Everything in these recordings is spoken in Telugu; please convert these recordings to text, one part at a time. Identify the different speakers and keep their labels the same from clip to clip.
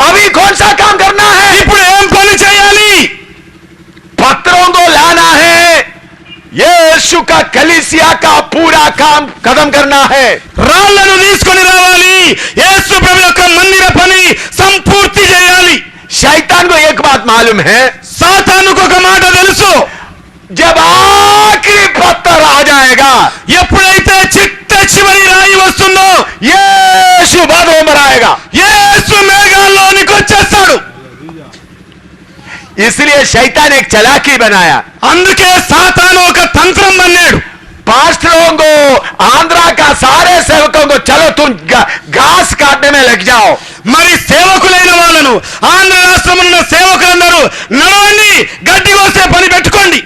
Speaker 1: अभी कौन सा काम करना है
Speaker 2: ఇప్పుడు ఏం పని చేయాలి
Speaker 1: पत्रों को लाना है ये यीशु का कलिसिया का पूरा काम खत्म करना है
Speaker 2: రాళ్లను తీసుకొని రావాలి యేసు ప్రభు యొక్క మందిర పని సంపూర్తి చేయాలి
Speaker 1: शैतान को एक बात मालूम है
Speaker 2: సాతానుకు ఒక మాట తెలుసు
Speaker 1: जब आखिरी पत्थर आ जाएगा
Speaker 2: ఎప్పుడైతే చిట్ట చివరి రాయి వస్తుందో
Speaker 1: यीशु इसलिए शैतान एक चलाकी बनाया
Speaker 2: అందుకే సాతాను ఒక తంత్రం అన్నాడు
Speaker 1: पास्टरों को आंध्रा का सारे सेवकों को चलो तुम गा- घास काटने में लग जाओ
Speaker 2: మరి సేవకులైన వాళ్ళను ఆంధ్ర రాష్ట్రంలో ఉన్న సేవకులందరూ నడవండి గడ్డి కోసే పని పెట్టుకోండి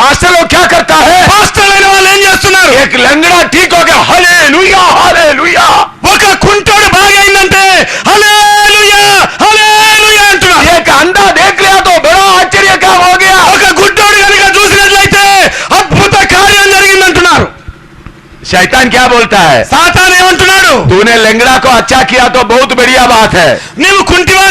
Speaker 1: పాస్టర్లో క్యా కర్తా హే? పాస్టర్
Speaker 2: అయిన వాళ్ళు ఏం చేస్తున్నారు?
Speaker 1: ఏక్ లంగడా ఠీక్ ఒక హలే లుయా హలే లుయా
Speaker 2: ఒక కుంటోడు బాగైందంటే హలే లుయా హలే
Speaker 1: లుయా అంటున్నాడు ఏక్ అందా దేఖ్ లియా తో బడా ఆశ్చర్య కా హో గయా
Speaker 2: ఒక గుడ్డోడు కనుక చూసినట్లయితే అద్భుత కార్యం జరిగింది
Speaker 1: అంటున్నారు శైతాన్ క్యా బోల్తా హై?
Speaker 2: సాతాన్ ఏమంటున్నాడు?
Speaker 1: తూనే లంగడా కో అచ్చా కియా తో బహుత్ బడియా బాత్ హై.
Speaker 2: నీవు
Speaker 1: కుంటివా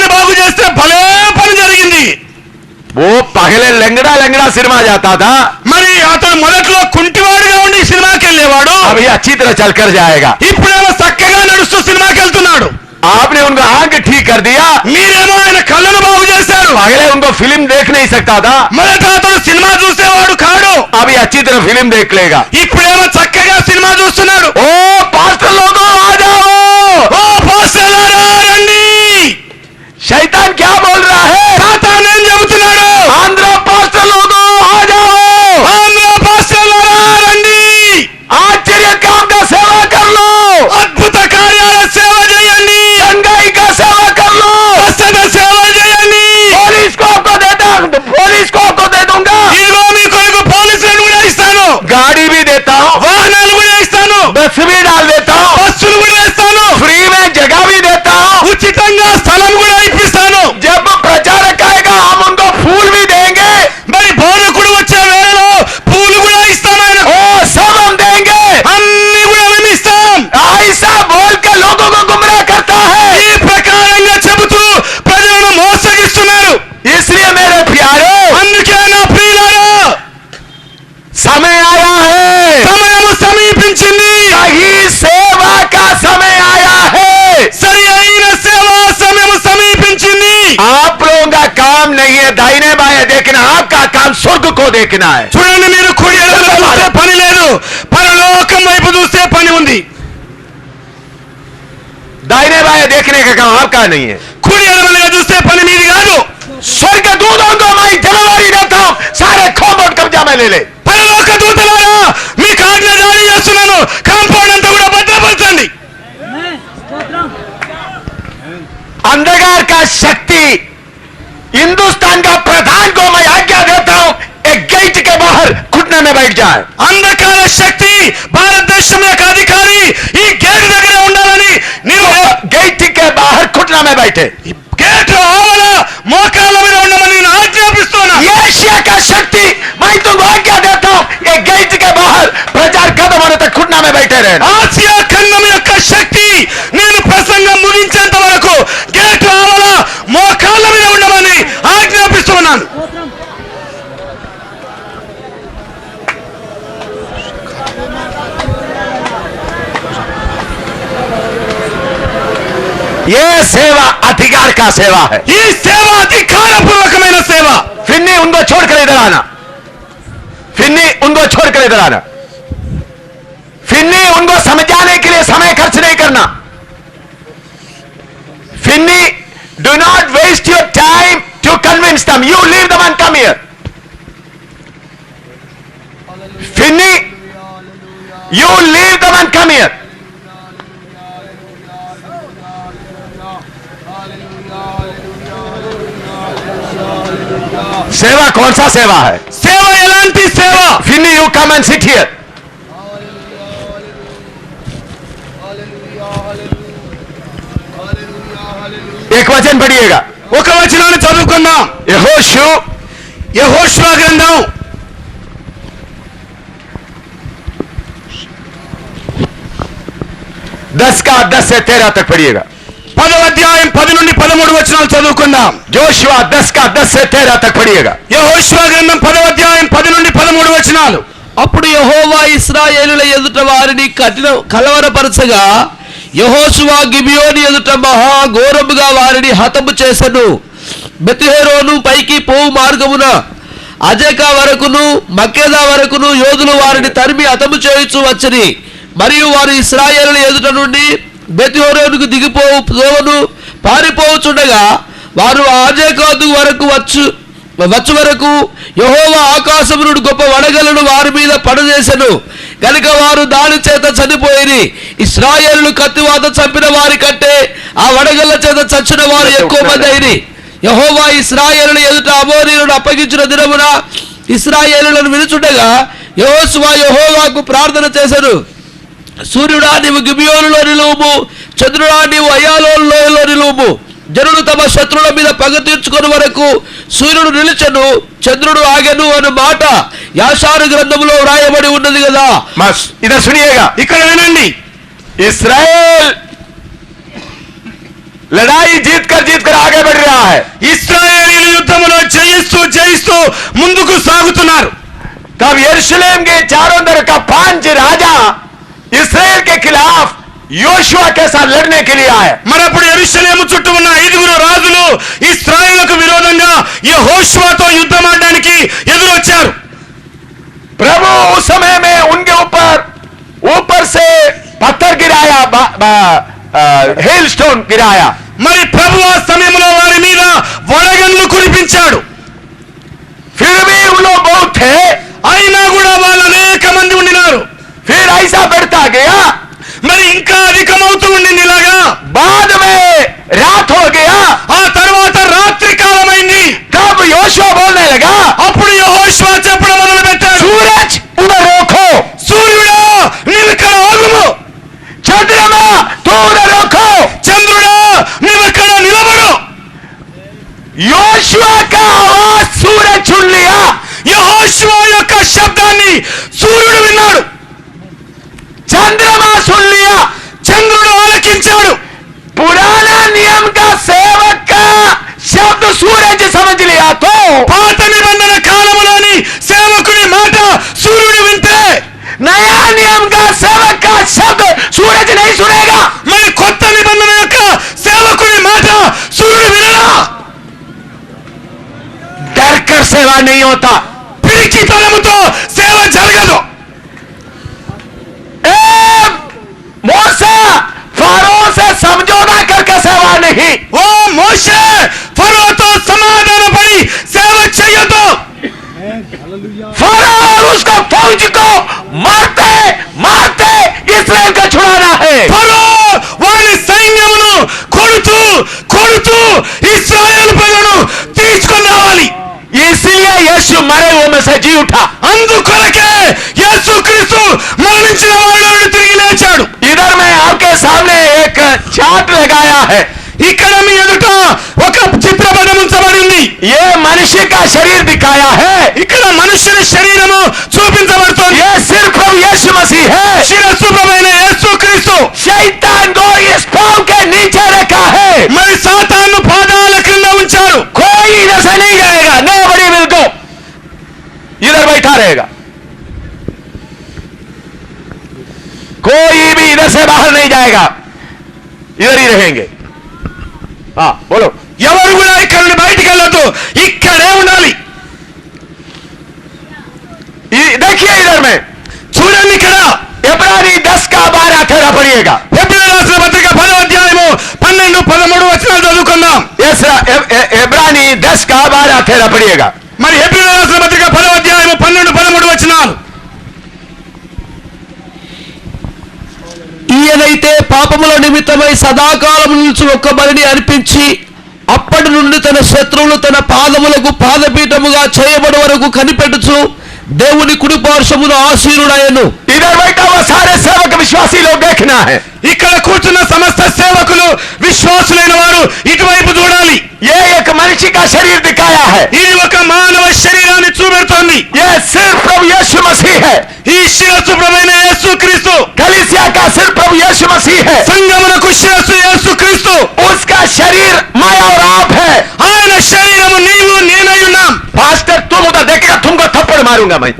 Speaker 1: पहले लंगड़ा लंगड़ा सिनेमा जाता था
Speaker 2: మరి అతను మొదట్లో కుంటివాడిగా ఉండి సినిమాకి వెళ్ళేవాడు
Speaker 1: अभी अच्छी तरह चल कर जाएगा
Speaker 2: ఇప్పుడేమో చక్కగా నడుస్తూ సినిమాకి వెళ్తున్నాడు
Speaker 1: आपने उनका आंख ठीक कर दिया
Speaker 2: మీరేమో ఆయన కళ్ళను బాగు చేశారు
Speaker 1: पहले उनको फिल्म देख नहीं सकता था
Speaker 2: మొదట అతను సినిమా చూసేవాడు కాడు
Speaker 1: अभी अच्छी तरह फिल्म देख लेगा
Speaker 2: ఇప్పుడేమో చక్కగా సినిమా చూస్తున్నాడు
Speaker 1: ओ पास्टर लोगों आ जाओ
Speaker 2: ఓ
Speaker 1: al काम नहीं है दाहिने बाएं देखना आपका काम स्वर्ग को देखना है
Speaker 2: చూడండి మీరు కుడి ఎడమ చూస్తే పని లేదు పరలోకం వైపు చూస్తే పని ఉంది
Speaker 1: दाहिने बाएं देखने का काम आपका नहीं है
Speaker 2: కుడి ఎడమలుగా చూస్తే పని మీది కాదు
Speaker 1: स्वर्ग दूतों को मैं जनवरी देता हूं सारे खोबोट कब्जा में ले ले
Speaker 2: పరలోక దూతలారా మీకు ఆజ్ఞ జారీ చేస్తున్నాను కాంపౌండ్ అంతా కూడా భద్రపరచండి
Speaker 1: अंधकार का शक्ति हिंदुस्तान का प्रधान को मैं आज्ञा देता हूं एक गेट के बाहर घुटने में बैठ जाए
Speaker 2: అంధకార శక్తి భారతదేశం యొక్క అధికారి ఈ గేట్ దగ్గర ఉండాలని నీవు
Speaker 1: गेट के बाहर घुटना में बैठे
Speaker 2: గేట్ ఆవల మోకాళ్ళ మీద ఉండమని నేను ఆజ్ఞాపిస్తున్నా
Speaker 1: ये एशिया का शक्ति मैं तुमको आज्ञा देता हूं एक गेट के बाहर प्रचार खत्म होने तक घुटना में बैठे रहना
Speaker 2: ఆసియా ఖండం యొక్క శక్తి
Speaker 1: ये सेवा अधिकार का सेवा है
Speaker 2: ఈ సేవ అధికారపూర్వకమైన సేవ
Speaker 1: फिर नहीं उनको छोड़कर इधर आना फिर नहीं उनको छोड़कर इधर आना फिर नहीं उनको समझाने के लिए समय खर्च नहीं करना फिर नहीं do not waste your time to convince them you leave them and come here फिर नहीं you leave them and come सेवा कौन सा सेवा है
Speaker 2: సేవ ఎలాంటి సేవ
Speaker 1: Finney you come and sit here एक वचन पढ़िएगा
Speaker 2: ఒక వచనాన్ని చదువుకుందాం
Speaker 1: यहोशू
Speaker 2: యెహోషువ గ్రంథం
Speaker 1: दस का दस से तेरह तक पढ़िएगा
Speaker 2: పదవ అధ్యాయం పది నుండి పదమూడు వచనాలు చదువుకుందాం.
Speaker 1: జోషువా దస్ కా దస్ తేరా తక్కువగా
Speaker 2: పడియేగా గ్రంథం పదవ అధ్యాయం పది నుండి పదమూడు వచనాలు.
Speaker 3: అప్పుడు యహోవా ఇస్రాయేలుల ఎదుట వారిని కఠిన కలవరపరచగా యహోషువా గిబియోని ఎదుట మహా ఘోరముగా వారిని హతము చేసెను. బెతిహేరోను పైకి పోవు మార్గమున అజేకా వరకును మకేదా వరకును యోధులు వారిని తరిమి హతము చేయొచ్చు వచ్చని మరియు వారు ఇస్రాయేలు ఎదుట నుండి బెతిహోరోనుకు దిగిపోవు దోవను పారిపోవచుండగా వారు ఆజేకాదు వరకు వచ్చు వచ్చు వరకు యహోవా ఆకాశము నుండి గొప్ప వడగలను వారి మీద పడజేసెను. కనుక వారు దాని చేత చనిపోయి ఇస్రాయేలు కత్తివాత చంపిన వారి కంటే ఆ వడగళ్ళ చేత చచ్చిన వారు ఎక్కువ మంది అయిరి యహోవా ఇస్రాయేలును ఎదుట అమోరీలను అప్పగించిన దినమున ఇస్రాయేలులను వినుచుండగా యహోసువా యహోవాకు ప్రార్థన చేశారు సూర్యుడా నీవు గిబియోనులో నిలువు చంద్రుడా నీవు అయాలోయలో నిలువు జనుడు తమ శత్రువుల మీద పగ తీర్చుకుని వరకు సూర్యుడు నిలిచను చంద్రుడు ఆగను అనే మాట యాసారు గ్రంథంలో వ్రాయబడి ఉన్నది కదా.
Speaker 1: ఇది
Speaker 2: ఇక్కడ వినండి.
Speaker 1: ఇస్రాయేల్ లడాయి జీత్కర్ జీత్కర్ ఆగే బడి రా
Speaker 2: యుద్ధంలో యుద్ధములో చేయిస్తూ చేయిస్తూ ముందుకు సాగుతున్నారు.
Speaker 1: కబ్ ఎరుసలేం కే చారో కా పాంచ్ రాజా इसराइल के खिलाफ योशुआ के साथ लड़ने के लिए आए
Speaker 2: మరప్పుడు ఎరుషలేము చుట్టూ ఉన్న ఐదుగురు రాజులు ఇస్రాయేలుకు విరోధంగా యెహోషువతో యుద్ధం ఆడడానికి ఎదురొచ్చారు
Speaker 1: प्रभु उस समय में उनके ऊपर ऊपर से पत्थर गिराया हेल स्टोन गिराया
Speaker 2: మరి ప్రభు ఆ సమయంలో వారి మీద వడగన్లు కురిపించాడు
Speaker 1: फिर भी उन लोग बहुत थे
Speaker 2: అయినా కూడా వాళ్ళు అనేక మంది ఉండినారు
Speaker 1: फिर ऐसा बढ़ता गया
Speaker 2: మరి ఇంకా అధికమవుతూ ఉండింది ఇలాగా
Speaker 1: बाद में रात हो गया
Speaker 2: ఆ తర్వాత రాత్రి కాలమైంది
Speaker 1: तब योशुआ बोलने लगा
Speaker 2: అప్పుడు యెహోషువ చెప్పడం మొదలు పెట్టాడు
Speaker 1: सूरज చేయుట
Speaker 2: అందుకొరకే యేసుక్రీస్తు మరణించిన వాడు తిరిగి లేచాడు.
Speaker 1: ఇదర్ మే ఆప్కే సామ్నే ఏక చాట్ లగాయా హై.
Speaker 2: ఇక్కడ మీ ఎదుట ఒక చిత్రపటం ఉంచబడింది.
Speaker 1: ఏ మనిషి కా శరీర దిఖాయా హై?
Speaker 2: ఇక్కడ మనుషుల శరీరము చూపించబడుతుంది.
Speaker 1: ఏ సిర్ఫ్ యేసు మసీహ్ హై? శిరస్సు
Speaker 2: ప్రభువైన యేసుక్రీస్తు శైతాన్ గో ఇస్
Speaker 1: कोई भी इधर से बाहर नहीं जाएगा इधर ही रहेंगे हाँ बोलो
Speaker 2: ఎవరు కూడా ఇక్కడ నుండి బయటికి వెళ్ళొద్దు ఇక్కడే ఉండాలి
Speaker 1: इ- देखिए इधर में
Speaker 2: చూడండి ఇక్కడ
Speaker 1: इब्रानी दस का बारह तेरह पढ़िएगा
Speaker 2: ఎబ్రిల్ రాసిన పత్రిక పదో అధ్యాయము పన్నెండు పదమూడు వచనాలు చదువుకుందాం
Speaker 1: एसरा- ए- ए- इब्रानी दस का बारह तेरह पढ़िएगा
Speaker 2: మరి ఎబ్రిల్ రాసిన పత్రిక పదో అధ్యాయము పన్నెండు పదమూడు వచనాలు
Speaker 3: ఈయనైతే పాపముల నిమిత్తమై సదాకాలం నుంచి ఒక్క బలిని అనిపించి అప్పటి నుండి తన శత్రువులు తన పాదములకు పాదపీఠముగా చేయబడి వరకు కనిపెట్టుచు దేవుని కుడి పార్శ్వమును ఆశీనుడయను
Speaker 2: ఇక్కడ కూర్చున్న సమస్త సేవకులు విశ్వాసులైన వారు ఇటువైపు చూడాలి.
Speaker 1: ఏ ఒక మనిషి కా శరీర్ దిఖాయా
Speaker 2: ఇది ఒక మానవ శరీరాన్ని చూపెడుతోంది. ఏ సిర్ఫ్ ప్రభు యేసు
Speaker 1: మసీహ్? ఈ శిరసు यीशु मसीह है
Speaker 2: సంగమునకు శిరస్సు యేసు క్రీస్తు
Speaker 1: उसका शरीर मैं और आप है
Speaker 2: ఆయన శరీరము నీవు నేనై ఉన్నాం
Speaker 1: पास्टर तुम उधर देखेगा तुमको थप्पड़ मारूंगा मैं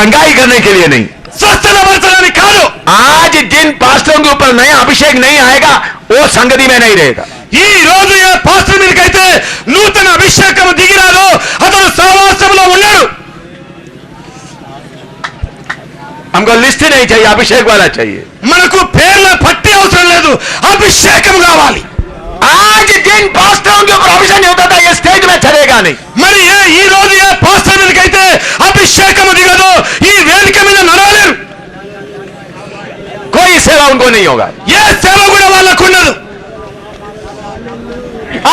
Speaker 1: चंगाई करने के लिए नहीं
Speaker 2: స్వస్థపరచడానికి కాదు
Speaker 1: आज जिन पास्टरों के ऊपर नया अभिषेक नहीं आएगा वो संगति में नहीं रहेगा
Speaker 2: ఈ రోజు ఏ పాస్టర్ మీదకైతే నూతన అభిషేకం దిగిరాదో అతను సహవాసంలో ఉన్నాడు
Speaker 1: हमको लिस्ट नहीं चाहिए अभिषेक वाला चाहिए
Speaker 2: మనకు పేర్ల పట్టి అవసరం లేదు అభిషేకం కావాలి
Speaker 1: आज जिन पास्टरों के ऊपर अभिषेक नहीं होता था ये स्टेज में चलेगा नहीं
Speaker 2: మరి ఏ ఈ రోజు ఏ పాస్టర్ మీదకైతే అభిషేకం దిగదో ఈ వేదిక మీద నడవలేరు
Speaker 1: कोई सेवा उनको नहीं होगा
Speaker 2: ఏ సేవ కూడా వాళ్ళకు ఉండదు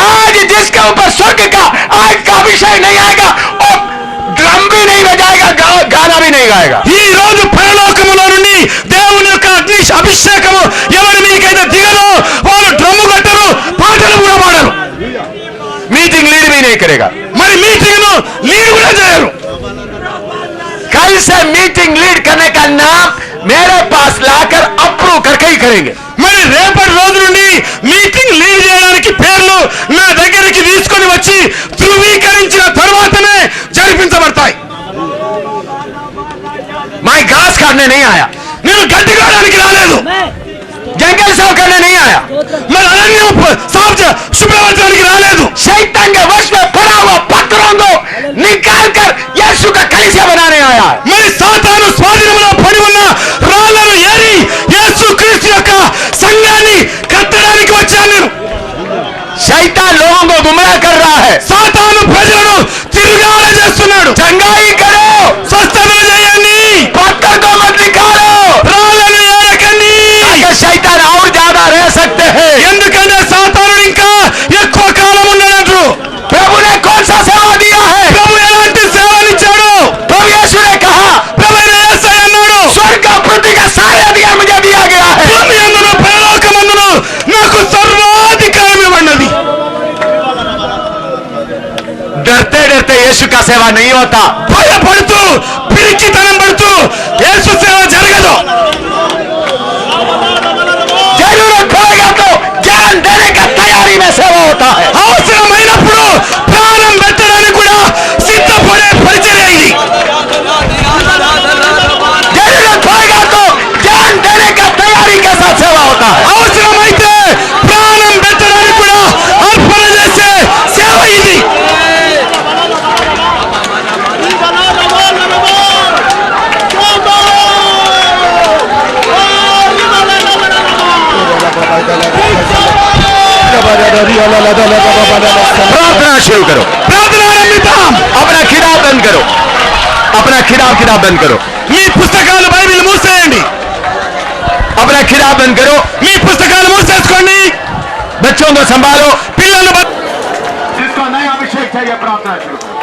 Speaker 1: आज जिसके ऊपर स्वर्ग का आज का अभिषेक नहीं आएगा वो ड्रम भी नहीं बजाएगा गा, गाना भी नहीं गाएगा
Speaker 2: ఈ రోజు పరలోకములో నుండి దేవుని యొక్క అగ్ని అభిషేకము ఎవరి మీదకైతే దిగదో వాళ్ళు డ్రమ్ము కట్టరు పాటలు కూడా పాడరు
Speaker 1: मीटिंग लीड भी नहीं करेगा
Speaker 2: మరి మీటింగ్ ను లీడ్ కూడా చేయరు
Speaker 1: कल से मीटिंग लीड करने का नाम मेरे पास लाकर अप्रूव करके ही करेंगे
Speaker 2: మరి రేపటి రోజు నుండి మీటింగ్ లీడ్ చేయడానికి పేర్లు నా దగ్గరికి తీసుకొని వచ్చి ధృవీకరించిన
Speaker 1: घास काटने नहीं आया
Speaker 2: నేను గడ్డి కావడానికి రాలేదు
Speaker 1: जंगल साफ करने नहीं आया
Speaker 2: మరి అరణ్యం ప- సాఫ్ చే- శుభ్రపరచడానికి రాలేదు
Speaker 1: शैतान के वश में पड़ा हुआ पत्थरों को निकाल कर यीशु का कलिसिया बनाने आया है सेवा नहीं होता भय परंतु फिर की
Speaker 2: तरह
Speaker 1: प्रार्थना शुरू करो
Speaker 2: ప్రార్థన ఆరంభిద్దాం
Speaker 1: अपना खिताब बंद करो अपना खिताब किताब बंद करो
Speaker 2: మీ పుస్తకాలు బైబిల్ మూసేయండి
Speaker 1: अपना खिताब बंद करो
Speaker 2: మీ పుస్తకాలు మూసేసుకోండి
Speaker 1: बच्चों को संभालो
Speaker 2: పిల్లలు బ-
Speaker 1: जिसको नया अभिषेक चाहिए प्रार्थना शुरू करो
Speaker 2: ఎవరు